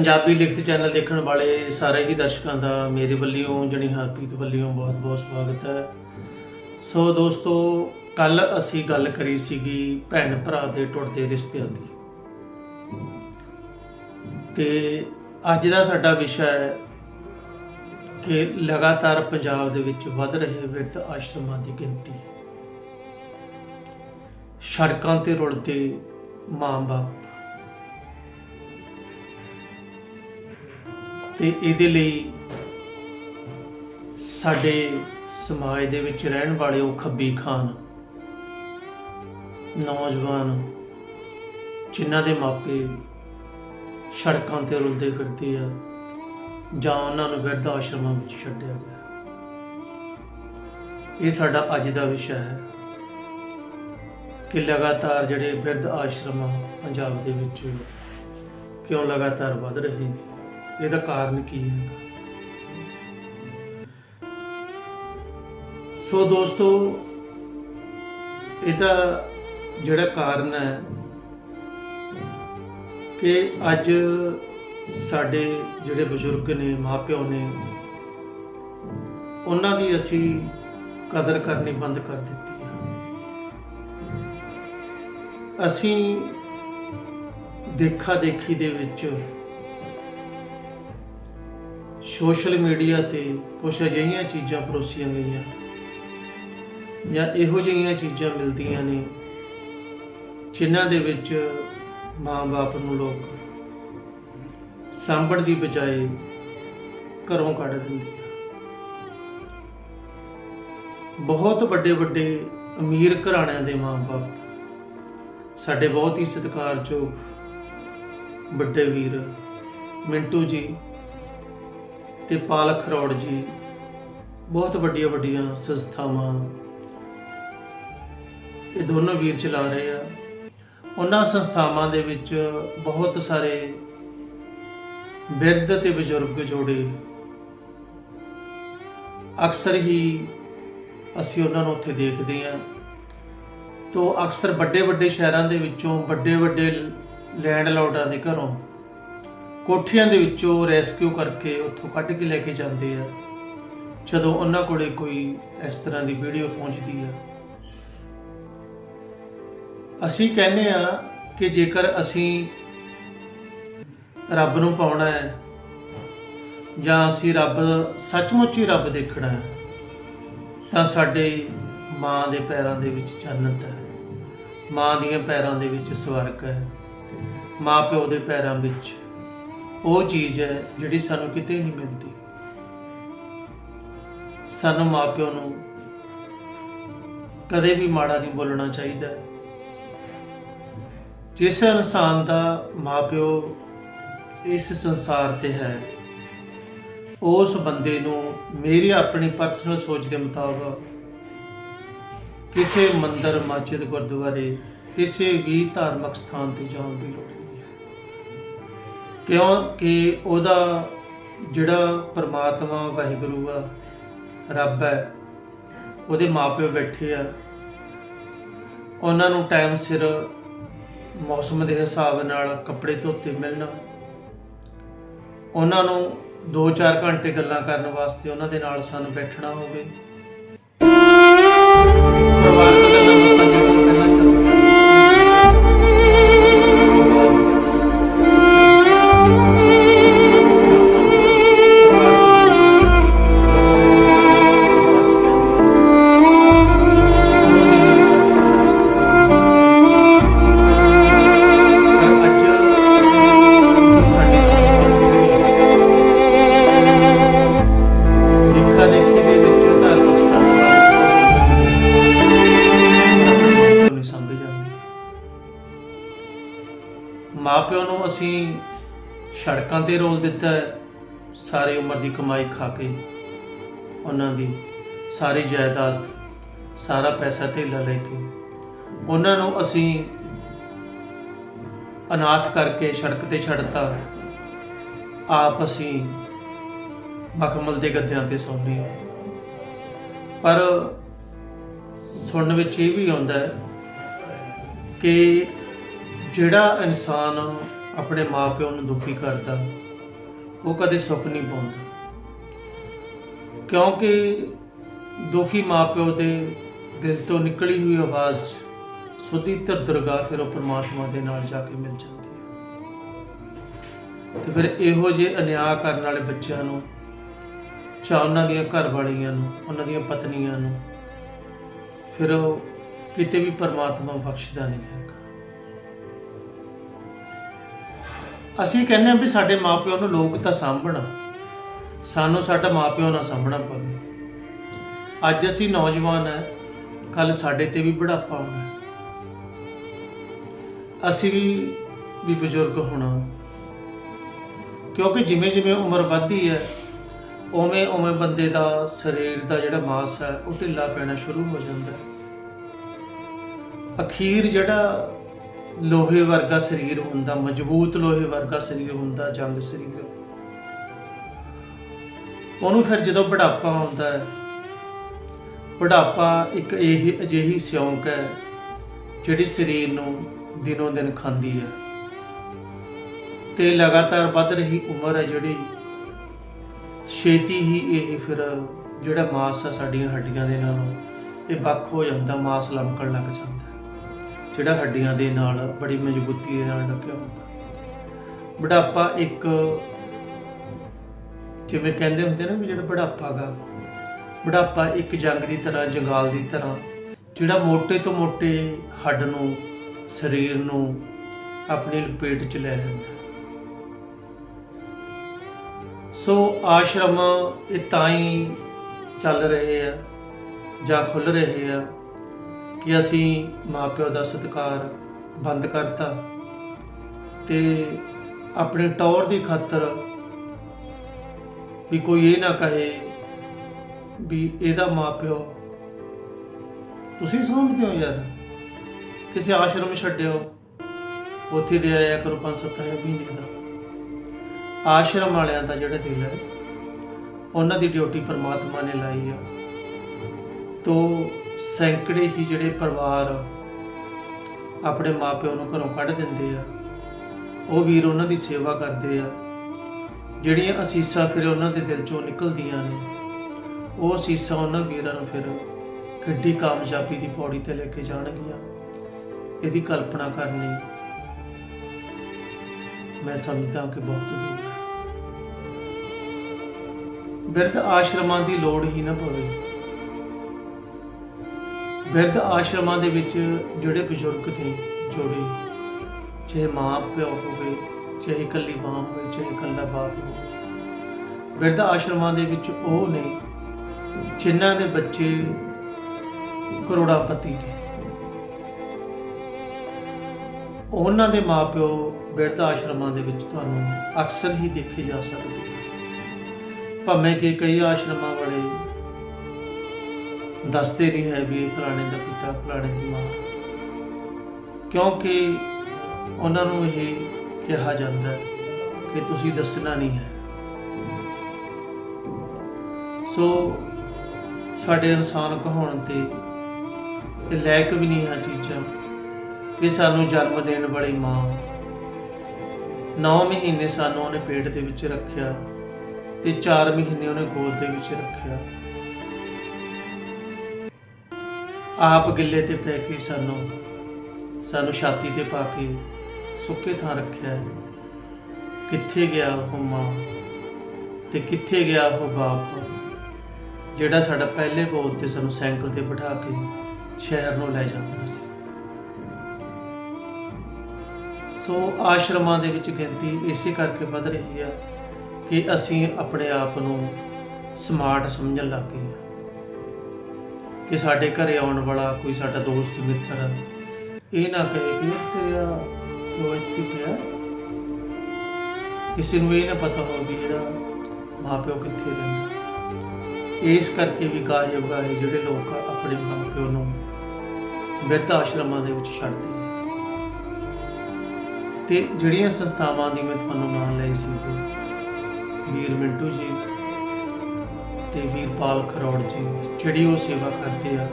ਪੰਜਾਬੀ ਲਿਖਤ ਚੈਨਲ ਦੇਖਣ ਵਾਲੇ ਸਾਰੇ ਹੀ ਦਰਸ਼ਕਾਂ ਦਾ ਮੇਰੇ ਵੱਲੋਂ, ਜਣੀ ਹਰਪ੍ਰੀਤ ਵੱਲੋਂ ਬਹੁਤ-ਬਹੁਤ ਸਵਾਗਤ ਹੈ। ਸੋ ਦੋਸਤੋ, ਕੱਲ ਅਸੀਂ ਗੱਲ ਕਰੀ ਸੀਗੀ ਭੈਣ ਭਰਾ ਦੇ ਟੁੱਟਦੇ ਰਿਸ਼ਤਿਆਂ ਦੀ। ਤੇ ਅੱਜ ਦਾ ਸਾਡਾ ਵਿਸ਼ਾ ਹੈ ਕਿ ਲਗਾਤਾਰ ਪੰਜਾਬ ਦੇ ਵਿੱਚ ਵੱਧ ਰਹੇ ਵਿਰਧ ਆਸ਼ਰਮਾਂ ਦੀ ਗਿਣਤੀ। ਸੜਕਾਂ ਤੇ ਰੁਲਦੇ ਮਾਂ-ਬਾਪ। ਤੇ ਇਹਦੇ ਲਈ ਸਾਡੇ ਸਮਾਜ ਦੇ ਵਿੱਚ ਰਹਿਣ ਵਾਲੇ ਉਹ ਖੱਬੀ ਖਾਨ ਨੌਜਵਾਨ ਜਿਨ੍ਹਾਂ ਦੇ ਮਾਪੇ ਸੜਕਾਂ ਤੇ ਰੁਲਦੇ ਫਿਰਦੇ ਆ ਜਾਂ ਉਹਨਾਂ ਨੂੰ ਬਿਰਧ ਆਸ਼ਰਮਾਂ ਵਿੱਚ ਛੱਡਿਆ ਗਿਆ। ਇਹ ਸਾਡਾ ਅੱਜ ਦਾ ਵਿਸ਼ਾ ਹੈ ਕਿ ਲਗਾਤਾਰ ਜਿਹੜੇ ਬਿਰਧ ਆਸ਼ਰਮ ਪੰਜਾਬ ਦੇ ਵਿੱਚ ਕਿਉਂ ਲਗਾਤਾਰ ਵੱਧ ਰਹੇ ਨੇ ਇਹਦਾ ਕਾਰਨ ਕੀ ਹੈ? ਸੋ ਦੋਸਤੋ, ਇਹਦਾ ਜਿਹੜਾ ਕਾਰਨ ਹੈ ਕਿ ਅੱਜ ਸਾਡੇ ਜਿਹੜੇ ਬਜ਼ੁਰਗ ਨੇ, ਮਾਪਿਓ ਨੇ, ਉਹਨਾਂ ਦੀ ਅਸੀਂ ਕਦਰ ਕਰਨੀ ਬੰਦ ਕਰ ਦਿੱਤੀ ਹੈ। ਅਸੀਂ ਦੇਖਾ ਦੇਖੀ ਦੇ ਵਿੱਚ ਸੋਸ਼ਲ ਮੀਡੀਆ ਤੇ ਕੁਝ ਅਜਿਹੀਆਂ ਚੀਜ਼ਾਂ ਪਰੋਸੀਆਂ ਗਈਆਂ। ਜਾਂ ਇਹੋ ਜਿਹੀਆਂ ਚੀਜ਼ਾਂ ਮਿਲਦੀਆਂ ਨੇ, ਜਿਨ੍ਹਾਂ ਦੇ ਵਿੱਚ ਮਾਂ-ਬਾਪ ਨੂੰ ਲੋਕ ਸਾਂਭਣ ਦੀ ਬਜਾਏ ਘਰੋਂ ਕੱਢ ਦਿੰਦੇ ਬਹੁਤ ਵੱਡੇ ਵੱਡੇ ਅਮੀਰ ਘਰਾਣਿਆਂ ਦੇ ਮਾਂ-ਬਾਪ ਸਾਡੇ ਬਹੁਤ ਹੀ ਸਤਿਕਾਰਯੋਗ ਵੱਡੇ ਵੀਰ ਮਿੰਟੂ ਜੀ ਤੇ ਪਾਲਕ ਖਰੋੜ ਜੀ, ਬਹੁਤ ਵੱਡੀਆਂ ਵੱਡੀਆਂ ਸੰਸਥਾਵਾਂ ਇਹ ਦੋਨੋਂ ਵੀਰ ਚਲਾ ਰਹੇ ਆ। ਉਹਨਾਂ ਸੰਸਥਾਵਾਂ ਦੇ ਵਿੱਚ ਬਹੁਤ ਸਾਰੇ ਬਿਰਧ ਤੇ ਬਜ਼ੁਰਗ ਜੋੜੇ। ਅਕਸਰ ਹੀ ਅਸੀਂ ਉਹਨਾਂ ਨੂੰ ਉੱਥੇ ਦੇਖਦੇ ਆ ਤੋਂ ਅਕਸਰ ਵੱਡੇ ਵੱਡੇ ਸ਼ਹਿਰਾਂ ਦੇ ਵਿੱਚੋਂ ਵੱਡੇ ਵੱਡੇ ਲੈਂਡ ਲਾਰਡਾਂ ਦੇ ਘਰੋਂ ਕੋਠੀਆਂ ਦੇ ਵਿੱਚੋਂ ਰੈਸਕਿਊ ਕਰਕੇ ਉੱਥੋਂ ਕੱਢ ਕੇ ਲੈ ਕੇ ਜਾਂਦੇ ਆ। ਜਦੋਂ ਉਹਨਾਂ ਕੋਲੇ ਕੋਈ ਇਸ ਤਰ੍ਹਾਂ ਦੀ ਵੀਡੀਓ ਪਹੁੰਚਦੀ ਆ। ਅਸੀਂ ਕਹਿੰਦੇ ਆ ਕਿ ਜੇਕਰ ਅਸੀਂ ਰੱਬ ਨੂੰ ਪਾਉਣਾ ਹੈ ਜਾਂ ਅਸੀਂ ਰੱਬ ਸੱਚਮੁੱਚ ਹੀ ਰੱਬ ਦੇਖਣਾ ਹੈ, ਤਾਂ ਸਾਡੇ ਮਾਂ ਦੇ ਪੈਰਾਂ ਦੇ ਵਿੱਚ ਜੰਨਤ ਹੈ। ਮਾਂ ਦੀਆਂ ਪੈਰਾਂ ਦੇ ਵਿੱਚ ਸਵਰਗ ਹੈ। ਮਾਂ ਪਿਓ ਦੇ ਪੈਰਾਂ ਵਿੱਚ ਉਹ ਚੀਜ਼ ਹੈ ਜਿਹੜੀ ਸਾਨੂੰ ਕਿਤੇ ਨਹੀਂ ਮਿਲਦੀ। ਸਾਨੂੰ ਮਾਪਿਓ ਨੂੰ ਕਦੇ ਵੀ ਮਾੜਾ ਨਹੀਂ ਬੋਲਣਾ ਚਾਹੀਦਾ। ਜਿਸ ਇਨਸਾਨ ਦਾ ਮਾਪਿਓ ਇਸ ਸੰਸਾਰ ਤੇ ਹੈ, ਉਸ ਬੰਦੇ ਨੂੰ ਮੇਰੀ ਆਪਣੀ ਪਰਸਨਲ ਸੋਚ ਦੇ ਮੁਤਾਬਕ ਕਿਸੇ ਮੰਦਰ, ਮਸਜਿਦ, ਗੁਰਦੁਆਰੇ ਕਿਸੇ ਵੀ ਧਾਰਮਿਕ ਸਥਾਨ ਤੇ ਜਾਣ ਦੀ ਲੋੜ ਕਿਉਂਕਿ ਉਹਦਾ ਜਿਹੜਾ ਪਰਮਾਤਮਾ ਵਾਹਿਗੁਰੂ ਆ, ਰੱਬ ਹੈ, ਉਹਦੇ ਮਾਪਿਓ ਬੈਠੇ ਆ। ਉਹਨਾਂ ਨੂੰ ਟਾਈਮ ਸਿਰ ਮੌਸਮ ਦੇ ਹਿਸਾਬ ਨਾਲ ਕੱਪੜੇ ਧੋਤੇ ਮਿਲਣ। ਉਹਨਾਂ ਨੂੰ 2-4 ਘੰਟੇ ਗੱਲਾਂ ਕਰਨ ਵਾਸਤੇ ਉਹਨਾਂ ਦੇ ਨਾਲ ਸਾਨੂੰ ਬੈਠਣਾ ਹੋਵੇ। ਤੇ ਰੋਲ ਦਿੱਤਾ ਹੈ। ਸਾਰੀ ਉਮਰ ਦੀ ਕਮਾਈ ਖਾ ਕੇ ਉਹਨਾਂ ਦੀ ਸਾਰੀ ਜਾਇਦਾਦ, ਸਾਰਾ ਪੈਸਾ ਧੇਲਾ ਲੈ ਕੇ ਉਹਨਾਂ ਨੂੰ ਅਸੀਂ ਅਨਾਥ ਕਰਕੇ ਸੜਕ ਤੇ ਛੱਡਤਾ ਆਪ ਅਸੀਂ ਮਖਮਲ ਦੇ ਗੱਦਿਆਂ ਤੇ ਸੌਂਦੇ ਹਾਂ। ਪਰ ਸੁਣਨ ਵਿੱਚ ਇਹ ਵੀ ਆਉਂਦਾ ਹੈ ਕਿ ਜਿਹੜਾ ਇਨਸਾਨ ਆਪਣੇ ਮਾਪਿਓ ਨੂੰ ਦੁਖੀ ਕਰਦਾ। ਉਹ ਕਦੇ ਸੁੱਖ ਨਹੀਂ ਪਾਉਂਦਾ। ਕਿਉਂਕਿ ਦੁਖੀ ਮਾਪਿਓ ਦੇ ਦਿਲ ਤੋਂ ਨਿਕਲੀ ਹੋਈ ਆਵਾਜ਼ ਸੁਧੀ ਧਰ ਦਰਗਾਹ ਫਿਰ ਉਹ ਪਰਮਾਤਮਾ ਦੇ ਨਾਲ ਜਾ ਕੇ ਮਿਲ ਜਾਂਦੀ ਹੈ। ਤੇ ਫਿਰ ਇਹੋ ਜਿਹੇ ਅਨਿਆਂ ਕਰਨ ਵਾਲੇ ਬੱਚਿਆਂ ਨੂੰ, ਚਾਹ ਉਹਨਾਂ ਦੀਆਂ ਘਰ ਵਾਲੀਆਂ ਨੂੰ, ਉਹਨਾਂ ਦੀਆਂ ਪਤਨੀਆਂ ਨੂੰ, ਫਿਰ ਉਹ ਕਿਤੇ ਵੀ ਪਰਮਾਤਮਾ ਬਖਸ਼ਦਾ ਨਹੀਂ ਹੈਗਾ। ਅਸੀਂ ਕਹਿੰਦੇ ਹਾਂ ਵੀ ਸਾਡੇ ਮਾਪਿਓ ਨੂੰ ਲੋਕ ਤਾਂ ਸਾਂਭਣਾ। ਸਾਨੂੰ ਸਾਡਾ ਮਾਪਿਓ ਨਾ ਸਾਂਭਣਾ ਪਵੇ। ਅੱਜ ਅਸੀਂ ਨੌਜਵਾਨ ਹੈ ਕੱਲ ਸਾਡੇ ਤੇ ਵੀ ਬੁਢਾਪਾ ਆਉਣਾ ਅਸੀਂ ਵੀ ਵੀ ਬਜ਼ੁਰਗ ਹੋਣਾ। ਕਿਉਂਕਿ ਜਿਵੇਂ ਜਿਵੇਂ ਉਮਰ ਵੱਧਦੀ ਹੈ ਉਵੇਂ ਉਵੇਂ ਬੰਦੇ ਦਾ ਸਰੀਰ ਦਾ ਜਿਹੜਾ ਮਾਸ ਹੈ, ਉਹ ਢਿੱਲਾ ਪੈਣਾ ਸ਼ੁਰੂ ਹੋ ਜਾਂਦਾ ਹੈ। ਅਖੀਰ ਜਿਹੜਾ ਲੋਹੇ ਵਰਗਾ ਸਰੀਰ ਹੁੰਦਾ, ਮਜ਼ਬੂਤ ਲੋਹੇ ਵਰਗਾ ਸਰੀਰ ਹੁੰਦਾ, ਜੰਗ ਸਰੀਰ। ਉਹਨੂੰ ਫਿਰ ਜਦੋਂ ਬੁਢਾਪਾ ਆਉਂਦਾ ਹੈ, ਬੁਢਾਪਾ ਇੱਕ ਇਹ ਅਜਿਹੀ ਸਿਉਂਕ ਹੈ, ਜਿਹੜੀ ਸਰੀਰ ਨੂੰ ਦਿਨੋਂ ਦਿਨ ਖਾਂਦੀ ਹੈ। ਤੇ ਲਗਾਤਾਰ ਵੱਧ ਰਹੀ ਉਮਰ ਹੈ ਜਿਹੜੀ, ਛੇਤੀ ਹੀ ਇਹ ਫਿਰ ਜਿਹੜਾ ਮਾਸ ਆ ਸਾਡੀਆਂ ਹੱਡੀਆਂ ਦੇ ਨਾਲੋਂ, ਇਹ ਵੱਖ ਹੋ ਜਾਂਦਾ, ਮਾਸ ਲਮਕਣ ਲੱਗ ਜਾਂਦਾ ਜਿਹੜਾ ਹੱਡੀਆਂ ਦੇ ਨਾਲ ਬੜੀ ਮਜ਼ਬੂਤੀ ਦੇ ਨਾਲ ਲੱਗਿਆ ਹੁੰਦਾ। ਬੁਢਾਪਾ ਇੱਕ ਜਿਵੇਂ ਕਹਿੰਦੇ ਹੁੰਦੇ ਨਾ ਵੀ ਜਿਹੜਾ ਬੁਢਾਪਾ ਗਾ, ਬੁਢਾਪਾ ਇੱਕ ਜੰਗ ਦੀ ਤਰ੍ਹਾਂ, ਜੰਗਾਲ ਦੀ ਤਰ੍ਹਾਂ, ਜਿਹੜਾ ਮੋਟੇ ਤੋਂ ਮੋਟੇ ਹੱਡ ਨੂੰ, ਸਰੀਰ ਨੂੰ ਆਪਣੀ ਲਪੇਟ 'ਚ ਲੈ ਲੈਂਦਾ ਸੋ ਆਸ਼ਰਮ ਇਹ ਤਾਂ ਹੀ ਚੱਲ ਰਹੇ ਆ ਜਾਂ ਖੁੱਲ ਰਹੇ ਆ ਕਿ ਅਸੀਂ ਮਾਪਿਓ ਦਾ ਸਤਿਕਾਰ ਬੰਦ ਕਰਤਾ ਤੇ ਆਪਣੇ ਟੌਰ ਦੀ ਖਾਤਰ ਵੀ ਕੋਈ ਇਹ ਨਾ ਕਹੇ ਵੀ ਇਹਦਾ ਮਾਪਿਓ ਤੁਸੀਂ ਸਮਝਦੇ ਹੋ ਯਾਰ। ਕਿਸੇ ਆਸ਼ਰਮ ਛੱਡਿਓ, ਉੱਥੇ ਦੇ ਆਇਆ ਕਰੋ 5-7 ਮਹੀਨੇ ਦਾ ਆਸ਼ਰਮ ਵਾਲਿਆਂ ਦਾ ਜਿਹੜਾ ਦਿਲ ਹੈ, ਉਹਨਾਂ ਦੀ ਡਿਊਟੀ ਪਰਮਾਤਮਾ ਨੇ ਲਾਈ ਆ। ਤੋ ਸੈਂਕੜੇ ਹੀ ਜਿਹੜੇ ਪਰਿਵਾਰ ਆਪਣੇ ਮਾਪਿਆਂ ਨੂੰ ਘਰੋਂ ਕੱਢ ਦਿੰਦੇ ਆ, ਉਹ ਵੀਰ ਉਹਨਾਂ ਦੀ ਸੇਵਾ ਕਰਦੇ ਆ। ਜਿਹੜੀਆਂ ਅਸੀਸਾਂ ਫਿਰ ਉਹਨਾਂ ਦੇ ਦਿਲ ਚੋਂ ਨਿਕਲਦੀਆਂ ਨੇ, ਉਹ ਅਸੀਸਾਂ ਉਹਨਾਂ ਵੀਰਾਂ ਨੂੰ ਫਿਰ ਕਿੱਡੀ ਕਾਮਯਾਬੀ ਦੀ ਪੌੜੀ ਤੇ ਲੈ ਕੇ ਜਾਣਗੀਆਂ। ਇਹਦੀ ਕਲਪਨਾ ਕਰਨੀ ਮੈਂ ਸਮਝਦਾ ਕਿ ਬਹੁਤ ਦੂਰ ਹੈ। ਬਿਰਧ ਆਸ਼ਰਮਾਂ ਦੀ ਲੋੜ ਹੀ ਨਾ ਪਵੇ। ਬਿਰਧ ਆਸ਼ਰਮਾਂ ਦੇ ਵਿੱਚ ਜਿਹੜੇ ਬਜ਼ੁਰਗ ਨੇ ਜੋੜੇ, ਚਾਹੇ ਮਾਂ ਪਿਓ ਹੋਵੇ, ਚਾਹੇ ਇਕੱਲੀ ਮਾਂ ਹੋਵੇ, ਚਾਹੇ ਇਕੱਲਾ ਬਾਪ ਹੋਵੇ, ਬਿਰਧ ਆਸ਼ਰਮਾਂ ਦੇ ਵਿੱਚ ਉਹ ਨੇ ਜਿਨ੍ਹਾਂ ਦੇ ਬੱਚੇ ਕਰੋੜਾਪਤੀ ਨੇ। ਉਹਨਾਂ ਦੇ ਮਾਪਿਓ ਬਿਰਧ ਆਸ਼ਰਮਾਂ ਦੇ ਵਿੱਚ ਤੁਹਾਨੂੰ ਅਕਸਰ ਹੀ ਦੇਖੇ ਜਾ ਸਕਦੇ ਭਾਵੇਂ ਕਿ ਕਈ ਆਸ਼ਰਮਾਂ ਵਾਲੇ ਦੱਸਦੇ ਨਹੀਂ ਹੈ ਵੀ ਇਹ ਫਲਾਣੇ ਦਾ ਪਿਤਾ, ਫਲਾਣੇ ਦੀ ਮਾਂ। ਕਿਉਂਕਿ ਉਹਨਾਂ ਨੂੰ ਇਹ ਕਿਹਾ ਜਾਂਦਾ ਕਿ ਤੁਸੀਂ ਦੱਸਣਾ ਨਹੀਂ ਹੈ। ਸੋ ਸਾਡੇ ਇਨਸਾਨ ਕਹਾਉਣ ਤੇ ਲੈਕ ਵੀ ਨਹੀਂ ਹੈ ਚੀਜ਼ਾਂ ਕਿ ਸਾਨੂੰ ਜਨਮ ਦੇਣ ਵਾਲੀ ਮਾਂ 9 ਮਹੀਨੇ ਸਾਨੂੰ ਉਹਨੇ ਪੇਟ ਦੇ ਵਿੱਚ ਰੱਖਿਆ ਤੇ 4 ਮਹੀਨੇ ਉਹਨੇ ਗੋਦ ਦੇ ਵਿੱਚ ਰੱਖਿਆ। ਆਪ ਗਿੱਲੇ ਤੇ ਪੈ ਕੇ ਸਾਨੂੰ ਸਾਨੂੰ ਛਾਤੀ ਤੇ ਪਾ ਕੇ ਸੁੱਕੇ ਥਾਂ ਰੱਖਿਆ ਹੈ। ਕਿੱਥੇ ਗਿਆ ਉਹ ਮਾਂ ਤੇ ਕਿੱਥੇ ਗਿਆ ਉਹ ਬਾਪ? ਜਿਹੜਾ ਸਾਡਾ ਪਹਿਲੇ ਬੋਲ ਤੇ ਸਾਨੂੰ ਸਾਈਕਲ ਤੇ ਬਿਠਾ ਕੇ ਸ਼ਹਿਰ ਨੂੰ ਲੈ ਜਾਂਦਾ ਸੀ। ਸੋ ਆਸ਼ਰਮਾਂ ਦੇ ਵਿੱਚ ਗਿਣਤੀ ਇਸੇ ਕਰਕੇ ਵੱਧ ਰਹੀ ਹੈ ਕਿ ਅਸੀਂ ਆਪਣੇ ਆਪ ਨੂੰ ਸਮਾਰਟ ਸਮਝਣ ਲੱਗ ਗਏ ਹਾਂ। ਕਿ ਸਾਡੇ ਘਰੇ ਆਉਣ ਵਾਲਾ ਕੋਈ ਸਾਡਾ ਦੋਸਤ, ਮਿੱਤਰ ਇਹ ਨਾ ਕਹੇ ਕਿ ਤੇਰਾ ਕਿਉਂ ਇੱਥੇ ਗਿਆ ਕਿਸੇ ਨੂੰ ਇਹ ਨਾ ਪਤਾ ਹੋਵੇ ਵੀ ਜਿਹੜਾ ਮਾਪਿਓ ਕਿੱਥੇ ਰਹਿੰਦਾ ਇਸ ਕਰਕੇ ਵੀ ਗਾਇਬ ਹੈ ਜਿਹੜੇ ਲੋਕ ਆਪਣੇ ਮਾਪਿਓ ਨੂੰ ਬਿਰਧ ਆਸ਼ਰਮਾਂ ਦੇ ਵਿੱਚ ਛੱਡਦੇ ਨੇ। ਤੇ ਜਿਹੜੀਆਂ ਸੰਸਥਾਵਾਂ ਦੀ ਮੈਂ ਤੁਹਾਨੂੰ ਨਾਮ ਲਈ ਸੀ ਵੀਰ ਮਿੰਟੂ ਜੀ ਤੇ ਵੀਰਪਾਲ ਖਰੋੜ ਜੀ, ਜਿਹੜੀ ਉਹ ਸੇਵਾ ਕਰਦੇ ਆ,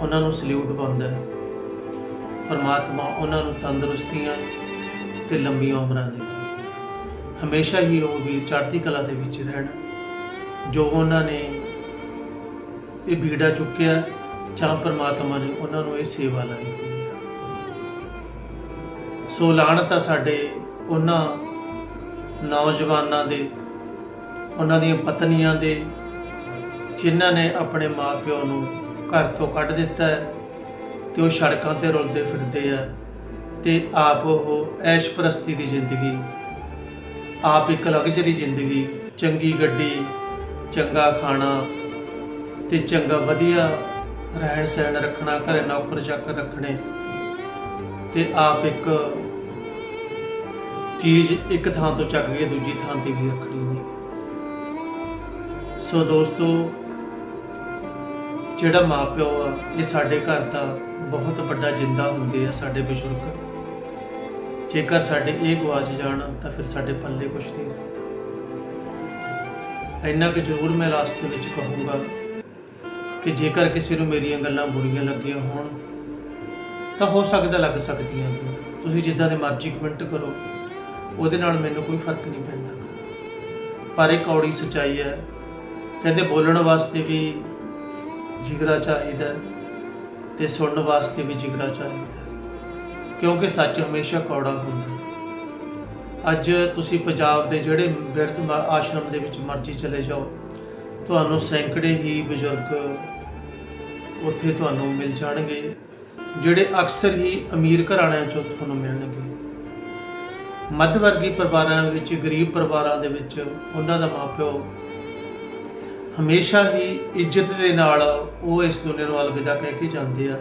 ਉਹਨਾਂ ਨੂੰ ਸਲੂਟ ਬਣਦਾ ਹੈ। ਪਰਮਾਤਮਾ ਉਹਨਾਂ ਨੂੰ ਤੰਦਰੁਸਤੀਆਂ ਤੇ ਲੰਬੀਆਂ ਉਮਰਾਂ ਦੇ। ਹਮੇਸ਼ਾ ਹੀ ਉਹ ਵੀ ਚੜ੍ਹਦੀ ਕਲਾ ਦੇ ਵਿੱਚ ਰਹਿਣ, ਜੋ ਉਹਨਾਂ ਨੇ ਇਹ ਬੀੜਾ ਚੁੱਕਿਆ ਜਾਂ ਪਰਮਾਤਮਾ ਨੇ ਉਹਨਾਂ ਨੂੰ ਇਹ ਸੇਵਾ ਲਾਈ। ਸੋ ਲਾਹਣਤ ਆ ਸਾਡੇ ਉਹਨਾਂ ਨੌਜਵਾਨਾਂ ਦੇ, ਉਹਨਾਂ ਦੀਆਂ ਪਤਨੀਆਂ ਦੇ ਜਿਨ੍ਹਾਂ ਨੇ ਆਪਣੇ ਮਾਪਿਓ ਨੂੰ ਘਰ ਤੋਂ ਕੱਢ ਦਿੱਤਾ ਹੈ ਤੇ ਉਹ ਸੜਕਾਂ ਤੇ ਰੁਲਦੇ ਫਿਰਦੇ ਆ ਤੇ ਆਪ ਉਹ ਐਸ਼ ਪ੍ਰਸਤੀ ਦੀ ਜ਼ਿੰਦਗੀ, ਆਪ ਇੱਕ ਲਗਜ਼ਰੀ ਜ਼ਿੰਦਗੀ, ਚੰਗੀ ਗੱਡੀ, ਚੰਗਾ ਖਾਣਾ ਤੇ ਚੰਗਾ ਵਧੀਆ ਰਹਿਣ ਸਹਿਣ ਰੱਖਣਾ, ਘਰੇ ਨੌਕਰ ਚਾਕਰ ਰੱਖਣੇ ਤੇ ਆਪ ਇੱਕ ਚੀਜ਼ ਇੱਕ ਥਾਂ ਤੋਂ ਚੱਕ ਕੇ ਦੂਜੀ ਥਾਂ ਤੇ ਵੀ ਰੱਖਣੀ ਨਹੀਂ ਸੋ ਦੋਸਤੋ ਜਿਹੜਾ ਮਾਪਿਓ ਆ, ਇਹ ਸਾਡੇ ਘਰ ਦਾ ਬਹੁਤ ਵੱਡਾ ਜਿੰਦਾ ਹੁੰਦੇ ਆ ਸਾਡੇ ਬਜ਼ੁਰਗ। ਜੇਕਰ ਸਾਡੇ ਇਹ ਗਵਾਚ ਜਾਣ, ਤਾਂ ਫਿਰ ਸਾਡੇ ਪੱਲੇ ਕੁਛ ਨਹੀਂ। ਇੰਨਾ ਕਿ ਜ਼ਰੂਰ ਮੈਂ ਲਾਸਟ ਦੇ ਵਿੱਚ ਕਹੂੰਗਾ ਕਿ ਜੇਕਰ ਕਿਸੇ ਨੂੰ ਮੇਰੀਆਂ ਗੱਲਾਂ ਬੁਰੀਆਂ ਲੱਗੀਆਂ ਹੋਣ, ਤਾਂ ਹੋ ਸਕਦਾ ਲੱਗ ਸਕਦੀਆਂ ਤੁਸੀਂ ਜਿੱਦਾਂ ਦੇ ਮਰਜ਼ੀ ਕਮੈਂਟ ਕਰੋ, ਉਹਦੇ ਨਾਲ ਮੈਨੂੰ ਕੋਈ ਫ਼ਰਕ ਨਹੀਂ ਪੈਂਦਾ। ਪਰ ਇਹ ਕੌੜੀ ਸਚਾਈ ਹੈ। ਕਹਿੰਦੇ ਬੋਲਣ ਵਾਸਤੇ ਵੀ ਜਿਗਰਾ ਚਾਹੀਦਾ ਹੈ ਤੇ ਸੁਣਨ ਵਾਸਤੇ ਵੀ ਜਿਗਰਾ ਚਾਹੀਦਾ ਕਿਉਂਕਿ ਸੱਚ ਹਮੇਸ਼ਾ ਕੌੜਾ ਹੁੰਦਾ ਅੱਜ ਤੁਸੀਂ ਪੰਜਾਬ ਦੇ ਜਿਹੜੇ ਬਿਰਧ ਆਸ਼ਰਮ ਦੇ ਵਿੱਚ ਮਰਜ਼ੀ ਚਲੇ ਜਾਓ, ਤੁਹਾਨੂੰ ਸੈਂਕੜੇ ਹੀ ਬਜ਼ੁਰਗ ਉੱਥੇ ਤੁਹਾਨੂੰ ਮਿਲ ਜਾਣਗੇ, ਜਿਹੜੇ ਅਕਸਰ ਹੀ ਅਮੀਰ ਘਰਾਣਿਆਂ ਚੋਂ ਤੁਹਾਨੂੰ ਮਿਲਣਗੇ। ਮੱਧ ਵਰਗੀ ਪਰਿਵਾਰਾਂ ਵਿੱਚ, ਗਰੀਬ ਪਰਿਵਾਰਾਂ ਦੇ ਵਿੱਚ ਉਹਨਾਂ ਦਾ ਮਾਪਿਓ ਹਮੇਸ਼ਾ ਹੀ ਇੱਜ਼ਤ ਦੇ ਨਾਲ ਉਹ ਇਸ ਦੁਨੀਆ ਨੂੰ ਅਲਵਿਦਾ ਕਹਿ ਕੇ ਜਾਂਦੇ ਆ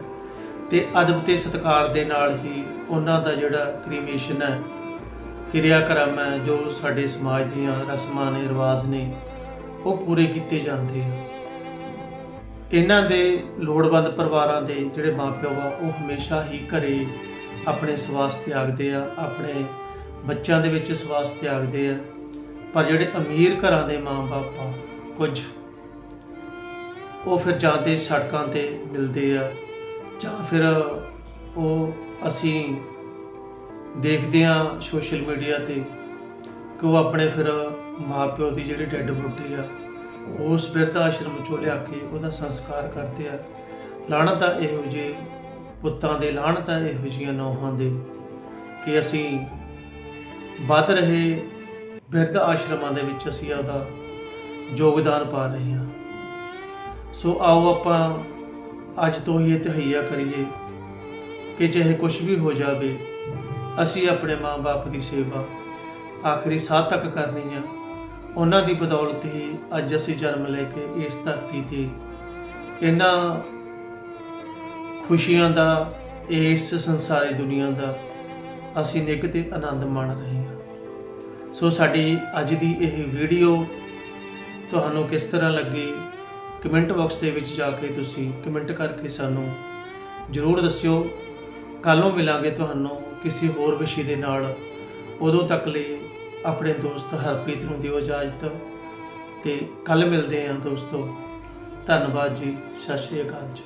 ਤੇ ਅਦਬ ਤੇ ਸਤਿਕਾਰ ਦੇ ਨਾਲ ਹੀ ਉਹਨਾਂ ਦਾ ਜਿਹੜਾ ਕ੍ਰੀਮੇਸ਼ਨ ਹੈ ਕਿਰਿਆ ਕਰਮ ਹੈ, ਜੋ ਸਾਡੇ ਸਮਾਜ ਦੀਆਂ ਰਸਮਾਂ ਨੇ, ਰਿਵਾਜ ਨੇ, ਉਹ ਪੂਰੇ ਕੀਤੇ ਜਾਂਦੇ ਆ। ਇਹਨਾਂ ਦੇ ਲੋੜਵੰਦ ਪਰਿਵਾਰਾਂ ਦੇ ਜਿਹੜੇ ਮਾਪਿਓ ਆ, ਉਹ ਹਮੇਸ਼ਾ ਹੀ ਘਰੇ ਆਪਣੇ ਸਵਾਸ ਤਿਆਗਦੇ ਆ, ਆਪਣੇ ਬੱਚਿਆਂ ਦੇ ਵਿੱਚ ਸਵਾਸ ਤਿਆਗਦੇ ਆ। ਪਰ ਜਿਹੜੇ ਅਮੀਰ ਘਰਾਂ ਦੇ ਮਾਂ-ਬਾਪ ਆ, ਕੁਝ ਉਹ ਫਿਰ ਜਾਂਦੇ ਸੜਕਾਂ ਤੇ ਮਿਲਦੇ ਆ, ਜਾਂ ਫਿਰ ਉਹ ਅਸੀਂ ਦੇਖਦੇ ਆ ਸੋਸ਼ਲ ਮੀਡੀਆ ਤੇ ਕਿ ਉਹ ਆਪਣੇ ਫਿਰ ਮਾਪਿਓ ਦੀ ਜਿਹੜੀ ਡੈੱਡ ਬੋਡੀ ਆ ਉਸ ਬਿਰਧ ਆਸ਼ਰਮ ਚੋਂ ਲਿਆ ਕੇ ਉਹਦਾ ਸੰਸਕਾਰ ਕਰਦੇ ਆ। ਲਾਹਣਤ ਆ ਇਹੋ ਜਿਹੇ ਪੁੱਤਾਂ ਦੇ ਲਾਹਣਤ ਆ ਇਹੋ ਜਿਹੀਆਂ ਨੌਹਾਂ ਦੇ ਕਿ ਅਸੀਂ ਵੱਧ ਰਹੇ ਬਿਰਧ ਆਸ਼ਰਮਾਂ ਦੇ ਵਿੱਚ ਅਸੀਂ ਉਹਦਾ ਯੋਗਦਾਨ ਪਾ ਰਹੇ ਹਾਂ। ਸੋ ਆਓ ਆਪਾਂ ਅੱਜ ਤੋਂ ਹੀ ਇਹ ਤਹਈਆ ਕਰੀਏ ਕਿ ਚਾਹੇ ਕੁਝ ਵੀ ਹੋ ਜਾਵੇ, ਅਸੀਂ ਆਪਣੇ ਮਾਂ-ਬਾਪ ਦੀ ਸੇਵਾ ਆਖਰੀ ਸਾਹ ਤੱਕ ਕਰਨੀ ਆ। ਉਹਨਾਂ ਦੀ ਬਦੌਲਤ ਹੀ ਅੱਜ ਅਸੀਂ ਜਨਮ ਲੈ ਕੇ ਇਸ ਧਰਤੀ ਤੇ ਇਹਨਾਂ ਖੁਸ਼ੀਆਂ ਦਾ, ਇਸ ਸੰਸਾਰੀ ਦੁਨੀਆ ਦਾ ਅਸੀਂ ਨਿੱਘ ਤੇ ਆਨੰਦ ਮਾਣ ਰਹੇ ਹਾਂ। ਸੋ ਸਾਡੀ ਅੱਜ ਦੀ ਇਹ ਵੀਡੀਓ ਤੁਹਾਨੂੰ ਕਿਸ ਤਰ੍ਹਾਂ ਲੱਗੀ? ਕਮੈਂਟ ਬਾਕਸ ਦੇ ਵਿੱਚ ਜਾ ਕੇ ਤੁਸੀਂ ਕਮੈਂਟ ਕਰਕੇ ਸਾਨੂੰ ਜਰੂਰ ਦੱਸਿਓ ਕੱਲ ਨੂੰ ਮਿਲਾਂਗੇ ਤੁਹਾਨੂੰ ਕਿਸੇ ਹੋਰ ਵਿਸ਼ੇ ਦੇ ਨਾਲ ਉਦੋਂ ਤੱਕ ਲਈ ਆਪਣੇ ਦੋਸਤ ਹਰਪ੍ਰੀਤ ਨੂੰ ਦਿਓ ਇਜਾਜ਼ਤ ਤੇ ਕੱਲ ਮਿਲਦੇ ਹਾਂ ਦੋਸਤੋ ਧੰਨਵਾਦ ਜੀ ਸਤਿ ਸ਼੍ਰੀ ਅਕਾਲ ਜੀ